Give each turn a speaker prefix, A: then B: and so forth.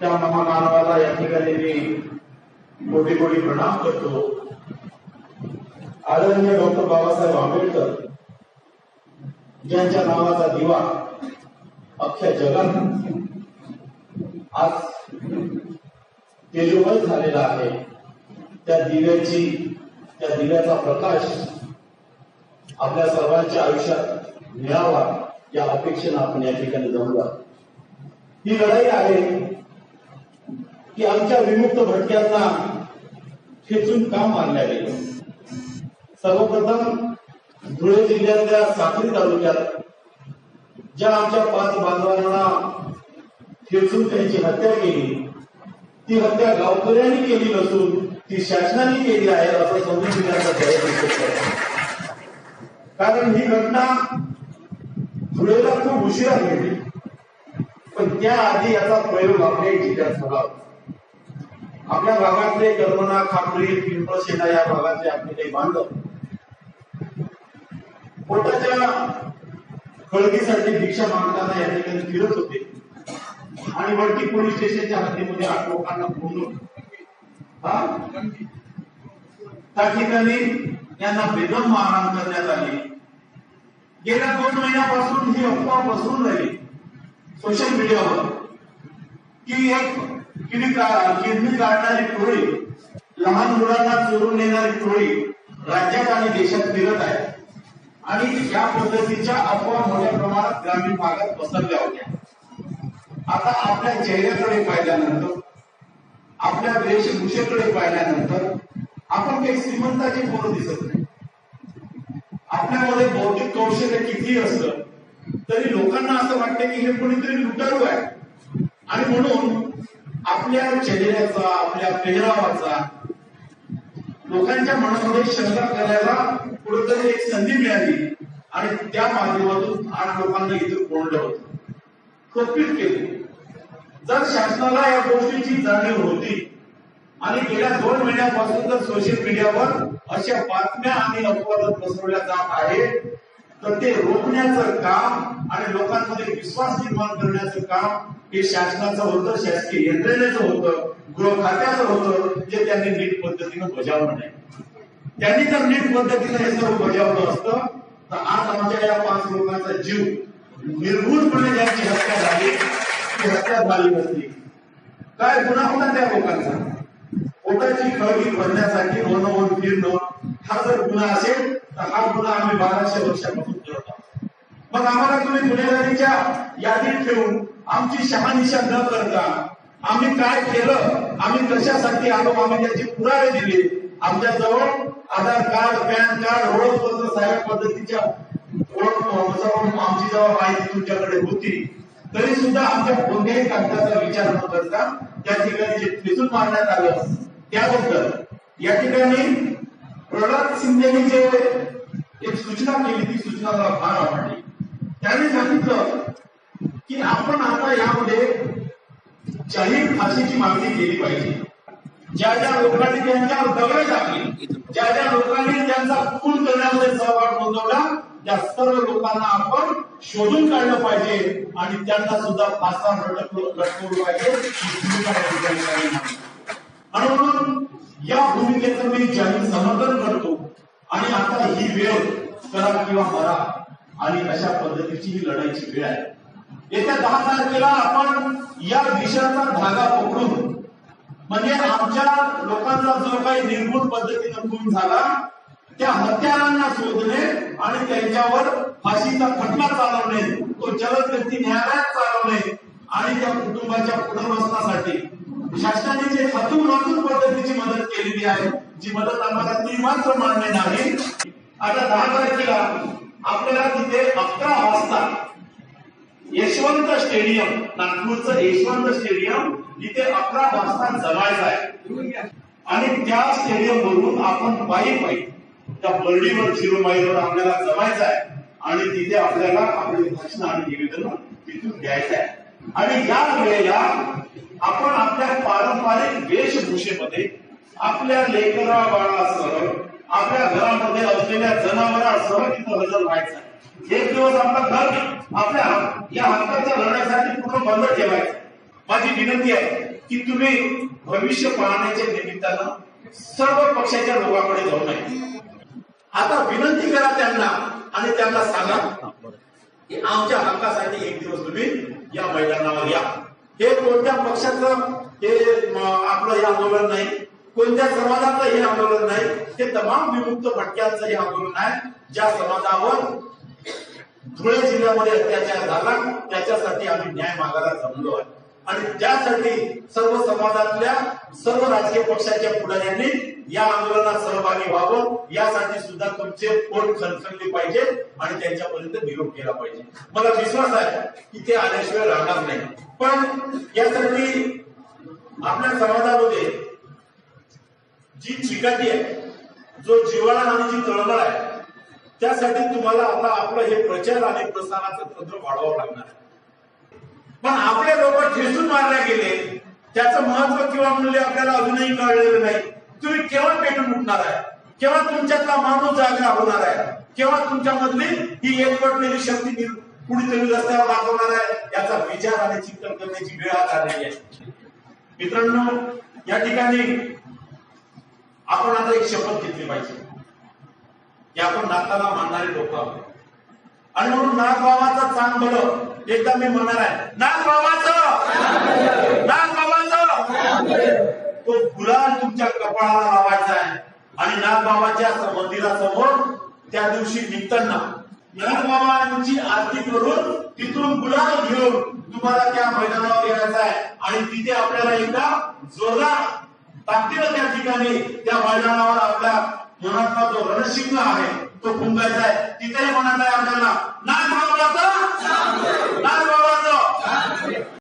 A: त्या महामानवाला या ठिकाणी मी कोटी कोटी प्रणाम करतो. आदरणीय डॉक्टर बाबासाहेब आंबेडकर ज्यांच्या नावाचा दिवा अख्ख्या जगात आज तेजोमय झालेला आहे त्या दिव्याची त्या दिव्याचा प्रकाश आपल्या सर्वांच्या आयुष्यात मिळावा या अपेक्षेनं आपण या ठिकाणी जमला ही लढाई आहे. की आमच्या विमुक्त भटक्यांना खेचून काम मारल्या गेलं सर्वप्रथम धुळे जिल्ह्यातल्या साक्री तालुक्यात ज्या आमच्या पाच बांधवांना खेचून त्यांची हत्या केली ती हत्या गावकऱ्यांनी केली नसून ती शासनाने केली आहे असं समजून घेण्याचा प्रयत्न करतो कारण ही घटना धुळेला खूप उशिरा घडली. पण त्याआधी याचा प्रयोग आपल्या जिल्ह्यात झाला होता. आपल्या भागातले कर्मना खापरी पिंपळसेना या भागातले आपले काही बांधव. पोटाच्या खळगीसाठी भिक्षा मागताना या ठिकाणी फिरत होते. आणि वरती पोलीस स्टेशनच्या हद्दीमध्ये आठ लोकांना बोलून त्या ठिकाणी यांना बेदम मारहाण करण्यात आली. गेल्या दोन महिन्यापासून ही अफवा पसरून राहिली. सोशल मीडियावर. की एक किडनी किडनी काढणारी टोळी लहान मुलांना चोरून नेणारी टोळी राज्यात आणि देशात फिरत आहे. आणि या पद्धतीच्या अफवा मोठ्या प्रमाणात ग्रामीण भागात पसरल्या होत्या. आता आपल्या चेहऱ्याकडे पाहिल्यानंतर आपल्या वेशभूषेकडे पाहिल्यानंतर आपण काही श्रीमंताची पोरं दिसत नाही. आपल्यामध्ये बौद्धिक कौशल्य किती असलं तरी लोकांना असं वाटतं की हे कोणीतरी लुटारू आहे. आणि म्हणून आपल्या चेहऱ्याचा आपल्या पेहरावाचा लोकांच्या मनामध्ये शंका करायला कुठेतरी एक संधी मिळाली आणि त्या माध्यमातून आठ लोकांना इथं कोंडलं होतं. कपित केलं. जर शासनाला या गोष्टीची जाणीव होती आणि गेल्या दोन महिन्यापासून जर सोशल मीडियावर अशा बातम्या आणि अफवा पसरवल्या जात आहे तर ते रोखण्याचं काम आणि लोकांमध्ये विश्वास निर्माण करण्याचं काम हे शासनाचं होतं शासकीय यंत्रणेचं होतं गृह खात्याचं होतं जे त्यांनी नीट पद्धतीनं बजावलं नाही. त्यांनी जर नीट पद्धतीनं हे सर्व बजावलं असतं तर आज आमच्या या पाच लोकांचा जीव निर्भूलपणे ज्यांची हत्या झाली ती हत्या झाली नसती. काय गुन्हा होता त्या लोकांचा? पोटाची खळगी भरण्यासाठी वनवन फिरणं हा जर गुन्हा असेल तर हा गुन्हा आम्ही बाराशे वर्षापासून मग आम्हाला तुम्ही गुन्हेगारीच्या यादीत ठेवून आमची शहानिशा न करता आम्ही काय केलं आम्ही कशासाठी आलो आम्ही त्याचे पुरावे दिले? आमच्या जवळ आधार कार्ड पॅन कार्ड ओळखपत्र साहेब पद्धतीच्या ओळख आमची जेव्हा माहिती तुमच्याकडे होती. तरी सुद्धा आमच्या कोणत्याही कागदाचा विचार न करता त्या ठिकाणी जे खेचून मारण्यात आलं त्याबद्दल. या ठिकाणी प्रल्हाद शिंदेनी जे एक सूचना केली ती सूचना मला फार आवडली. त्याने सांगितलं की आपण आता यामध्ये जाहीर फाशीची मागणी केली पाहिजे. ज्या ज्या लोकांनी त्यांच्यावर दगड टाकली ज्या ज्या लोकांनी त्यांचा खून करण्यामध्ये सहभाग नोंदवला त्या सर्व लोकांना आपण शोधून काढलं पाहिजे आणि त्यांना सुद्धा फासावर लटकवलं पाहिजे. भूमिका आणि म्हणून या भूमिकेचं मी जाहीर समर्थन करतो. आणि आता ही वेळ करा किंवा मरा. आणि अशा पद्धतीची ही लढाईची वेळ आहे. येत्या दहा तारखेला आपण या विषयाचा धागा पकडून म्हणजे आमच्या लोकांचा जो काही निर्गुण पद्धतीनं खून झाला त्या हत्यारांना शोधणे आणि त्यांच्यावर फाशीचा खटला चालवणे तो जलद जलदगती न्यायालयात चालवणे आणि त्या कुटुंबाच्या पुनर्वसनासाठी शासनाने जे हातून वाचून पद्धतीची मदत केलेली आहे जी मदत आम्हाला ती मात्र मान्य नाही. आता दहा तारखेला आपल्याला तिथे अकरा वाजता यशवंत स्टेडियम नागपूरचं यशवंत स्टेडियम तिथे अकरा वाजता जमायचं आहे. आणि त्या स्टेडियम वरून आपण पायी पायी त्या बर्डीवर झिरो माईलवर आपल्याला जमायचं आहे. आणि तिथे आपल्याला आपले भाषण आणि निवेदन तिथून द्यायचं आहे. आणि या वेळेला आपण आपल्या पारंपरिक वेशभूषेमध्ये आपल्या लेकरा बाळासह आपल्या घरामध्ये असलेल्या जनावरांसह तिथं हजर व्हायचं. एक दिवस आपलं घर आपल्या या हक्काच्या लढण्यासाठी पूर्ण बंद ठेवायचं? माझी विनंती आहे की तुम्ही भविष्य पाहण्याच्या निमित्तानं सर्व पक्षाच्या लोकांकडे जाऊ नये. आता विनंती करा त्यांना आणि त्यांना सांगा की आमच्या हक्कासाठी एक दिवस तुम्ही या मैदानावर या. हे कोणत्या पक्षाचं हे आपलं हे आंदोलन नाही. कोणत्या समाजाचं हे आंदोलन हे तमाम विमुक्त भटक्यांचं हे आंदोलन आहे. ज्या समाजावर धुळे जिल्ह्यामध्ये अत्याचार झाला त्याच्यासाठी आम्ही न्याय मागायला जमलो आहे. आणि त्यासाठी सर्व समाजातल्या सर्व राजकीय पक्षाच्या पुढाऱ्यांनी या आंदोलनात सहभागी व्हावं. यासाठी सुद्धा तुमचे पोट खणखणले पाहिजे आणि त्यांच्यापर्यंत निरोप केला पाहिजे. मला विश्वास आहे की ते आल्याशिवाय राहणार नाही. पण यासाठी आपल्या समाजामध्ये जी चिकाटी आहे जो जिव्हाळा आणि जी तळमळ आहे त्यासाठी तुम्हाला आता आपलं हे प्रचार आणि प्रसाराचं तंत्र वाढवावं लागणार आहे. पण आपले लोक ठेसून मारले गेले त्याचं महत्त्व किंवा मूल्य आपल्याला अजूनही कळलेलं नाही. तुम्ही केव्हा पेटून उठणार आहे? केव्हा तुमच्यातला माणूस जागा होणार आहे? केव्हा तुमच्यामधली ही एकवटलेली शक्ती निर- कुठेतरी रस्त्यावर दाखवणार आहे? याचा विचार आणि चिंतन करण्याची वेळ आज आलेली आहे. मित्रांनो या ठिकाणी आपण आता एक शपथ घेतली पाहिजे. की आपण नाताला मानणारे लोक आहोत. आणि म्हणून नाथ बाबाचं चांग भलं एकदा मी म्हणणार आहे नागबाबाचं! तो गुलाल तुमच्या कपाळाला लावायचा आहे. आणि नागबाबाच्या मंदिरासमोर त्या दिवशी निघताना नागबाबांची आरती करून तिथून गुलाल घेऊन तुम्हाला त्या मैदानावर यायचं आहे. आणि तिथे आपल्याला एकदा जोरदार ताकदीनं त्या ठिकाणी त्या मैदानावर आपल्या मनातला जो रणशिंग आहे तो फुंकायचा आहे. तिथेही म्हणत आहे आपल्याला नाथ बाबाचं नाथ बाबाचं